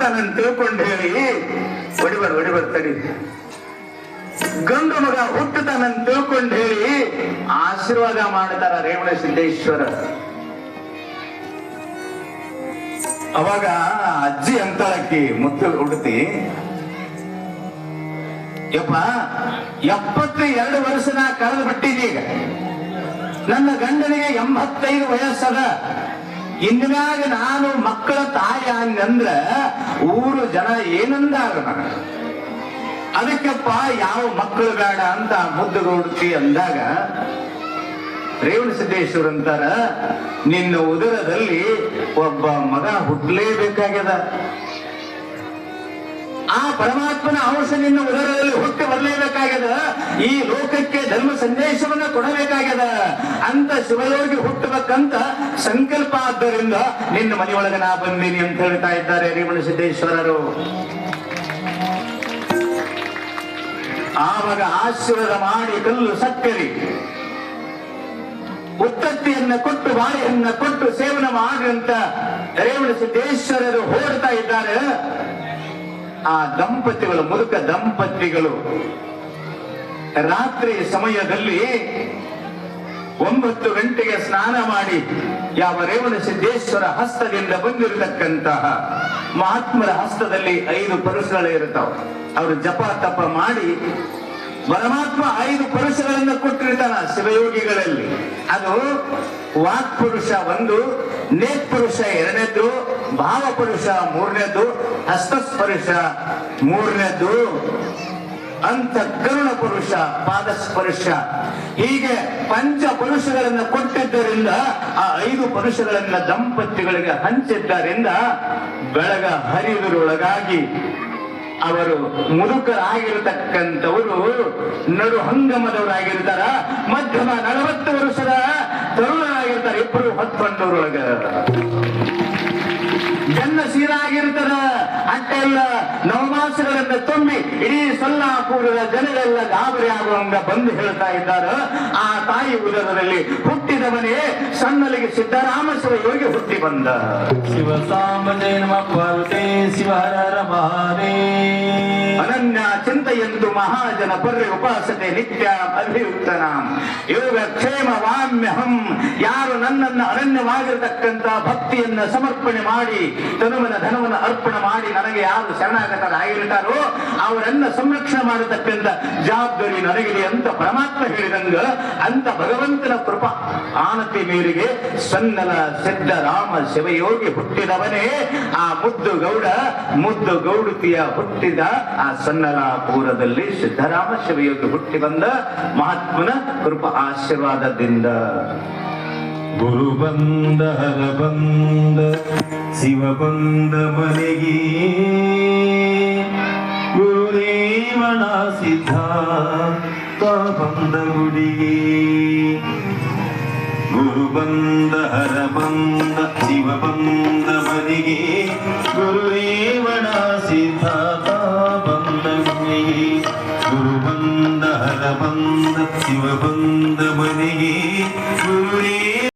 ಹುಟ್ಟುತ್ತಾನಂತ ತಿಳ್ಕೊಂಡು ಹೇಳಿ. ಹೊಡಿಬಾರ ಹೊಡಿಬಾರ ತಡಿ. ಗಂಡು ಮಗ ಹುಟ್ಟುತ್ತಾನಂತ ತಿಳ್ಕೊಂಡು ಹೇಳಿ ಆಶೀರ್ವಾದ ಮಾಡ್ತಾರ ರೇವಣ ಸಿದ್ದೇಶ್ವರ ಅವಾಗ ಅಜ್ಜಿ ಅಕ್ಕಿ ಮುತ್ತು ಹುಡುತಿ. ಯಪ್ಪ ಎಪ್ಪತ್ತು ಎರಡು ವರ್ಷನ ಕಳೆದು ಬಿಟ್ಟಿದ್ದೀಗ ನನ್ನ ಗಂಡನಿಗೆ ಎಂಬತ್ತೈದು ವಯಸ್ಸದ. ಇಂದಿನಾಗ ನಾನು ಮಕ್ಕಳ ತಾಯಿ ಹಂಗಂದ್ರ ಊರು ಜನ ಏನಂದಾರ ನನಗ? ಅದಕ್ಕೆಪ್ಪ ಯಾವ ಮಕ್ಕಳು ಬೇಡ ಅಂತ ಮುದ್ದುಗೌಡ್ತಿ ಅಂದಾಗ ರೇವಣ ಸಿದ್ದೇಶ್ವರ ಅಂತಾರ, ನಿನ್ನ ಉದರದಲ್ಲಿ ಒಬ್ಬ ಮಗ ಹುಟ್ಟಲೇಬೇಕಾಗ್ಯದ. ಆ ಪರಮಾತ್ಮನ ಅಂಶ ನಿನ್ನ ಉದರದಲ್ಲಿ ಹುಟ್ಟಿ ಬರಲೇಬೇಕಾಗ್ಯದ ಈ ಲೋಕಕ್ಕೆ ಧರ್ಮ ಸಂದೇಶವನ್ನ ಕೊಡಬೇಕಾಗ್ಯದ? ಅಂತ ಶಿವಯೋಗಿ ಹುಟ್ಟಬೇಕಂತ ಸಂಕಲ್ಪ ಆದ್ದರಿಂದ ನಿನ್ನ ಮನೆಯೊಳಗೆ ನಾ ಬಂದೀನಿ ಅಂತ ಹೇಳ್ತಾ ಇದ್ದಾರೆ ರೇವಣ ಸಿದ್ದೇಶ್ವರರು. ಆವಾಗ ಆಶೀರ್ವಾದ ಮಾಡಿ ಕಲ್ಲು ಸಕ್ಕರಿ. ಉತ್ತತ್ತಿಯನ್ನ ಕೊಟ್ಟು ಬಾಳೆಯನ್ನ ಕೊಟ್ಟು ಸೇವನ ಅಂತ ರೇವಣ ಸಿದ್ದೇಶ್ವರರು ಹೋಡ್ತಾ ಇದ್ದಾರೆ. ಆ ದಂಪತಿಗಳು ಮುದುಕ ದಂಪತಿಗಳು. ರಾತ್ರಿ ಸಮಯದಲ್ಲಿ ಒಂಬತ್ತು ಗಂಟೆಗೆ ಸ್ನಾನ ಮಾಡಿ ಯಾವ ರೇವಣ ಸಿದ್ದೇಶ್ವರ ಹಸ್ತದಿಂದ ಬಂದಿರತಕ್ಕಂತಹ ಮಹಾತ್ಮರ ಹಸ್ತದಲ್ಲಿ ಐದು ಪರಸುಗಳೇ ಇರ್ತಾವ ಅವರು ಜಪ ತಪ ಮಾಡಿ ಪರಮಾತ್ಮ ಐದು ಪುರುಷಗಳನ್ನು ಕೊಟ್ಟಿರ್ತಾನ ಶಿವಯೋಗಿಗಳಲ್ಲಿ. ಅದು ವಾಕ್ ಪುರುಷ ಒಂದು ನೇತ್ ಪುರುಷ ಎರಡನೇದ್ದು ಭಾವ ಪುರುಷ ಮೂರನೇದ್ದು ಹಸ್ತಸ್ಪರುಷ ಮೂರನೇದ್ದು ಅಂತ ಕರುಣ ಪುರುಷ ಪಾದಸ್ಪರ್ಶ ಹೀಗೆ ಪಂಚ ಪುರುಷಗಳನ್ನು ಕೊಟ್ಟಿದ್ದರಿಂದ, ಆ ಐದು ಪುರುಷಗಳನ್ನ ದಂಪತಿಗಳಿಗೆ ಹಂಚಿದ್ದರಿಂದ ಬೆಳಗ ಹರಿದರೊಳಗಾಗಿ ಅವರು ಮುದುಕರಾಗಿರತಕ್ಕಂಥವರು, ನಡು ಹಂಗಮದವರಾಗಿರ್ತಾರ, ಮಧ್ಯಮ ನಲವತ್ತು ವರ್ಷದ ತರುಣರಾಗಿರ್ತಾರ ಇಬ್ಬರು ಹೊತ್ತೊಂಡವರೊಳಗ ಜನ್ಮ ಸೀರಾಗಿರ್ತಾರ ಅಟ್ಟೆಲ್ಲ ನವಮಾಸಗಳನ್ನು ತುಂಬಿ ಇಡೀ ಸೊಲ್ಲಾಪುರದ ಜನರೆಲ್ಲ ಗಾಬರಿ ಆಗುವಂಗ ಬಂದು ಹೇಳ್ತಾ ಇದ್ದಾರೆ. ಆ ತಾಯಿ ಉದರದಲ್ಲಿ ಹುಟ್ಟಿದವನೇ ಸಣ್ಣಲಿಗೆ ಸಿದ್ದರಾಮ ಯೋಗಿ ಹುಟ್ಟಿ ಬಂದ. ಶಿವ ಸಾಮ ಮಹಾದೇವ ಚಿಂತೆಯಂತು ಮಹಾಜನ ಪರ್ರೆ ಉಪಾಸನೆ ನಿತ್ಯ ಅಭಿಯುಕ್ತನ. ಯೋಗ ಕ್ಷೇಮ ವಾಮ್ಯಹಂ. ಯಾರು ನನ್ನನ್ನು ಅನನ್ಯವಾಗಿರತಕ್ಕಂತ ಭಕ್ತಿಯನ್ನ ಸಮರ್ಪಣೆ ಮಾಡಿ, ತನುವನ ಧನವನ್ನು ಅರ್ಪಣೆ ಮಾಡಿ ನನಗೆ ಯಾರು ಶರಣಾಗತರಾಗಿರ್ತಾರೋ ಅವರನ್ನ ಸಂರಕ್ಷಣೆ ಮಾಡತಕ್ಕಂತ ಜವಾಬ್ದಾರಿ ನನಗಿದೆ ಅಂತ ಪರಮಾತ್ಮ ಹೇಳಿದಂಗ ಅಂತ ಭಗವಂತನ ಕೃಪಾ ಆನತಿ ಮೇರೆಗೆ ಸನ್ನಲ ಸಿದ್ಧರಾಮ ಶಿವಯೋಗಿ ಹುಟ್ಟಿದವನೇ. ಆ ಮುದ್ದು ಗೌಡ, ಮುದ್ದು ಗೌಡತಿಯ ಹುಟ್ಟಿದ ಆ ಸನ್ನಲಾಪುರದಲ್ಲಿ ಸಿದ್ಧರಾಮ ಶಿವಯೋಗಿ ಹುಟ್ಟಿ ಬಂದ ಮಹಾತ್ಮನ ಕೃಪ ಆಶೀರ್ವಾದದಿಂದ. ಗುರು ಬಂದ, ಹರ ಬಂದ, ಶಿವ ಬಂದ ಮನೆಗೆ. ಗುರುದೇವನ ಸಿದ್ಧ ಬಂದ ಗುಡಿಗೆ. ಗುರು ಬಂದ, ಹರ ಬಂದ, ಶಿವ ಬಂದ ಮನೆಗೆ. गुरु पन्द हल पन्द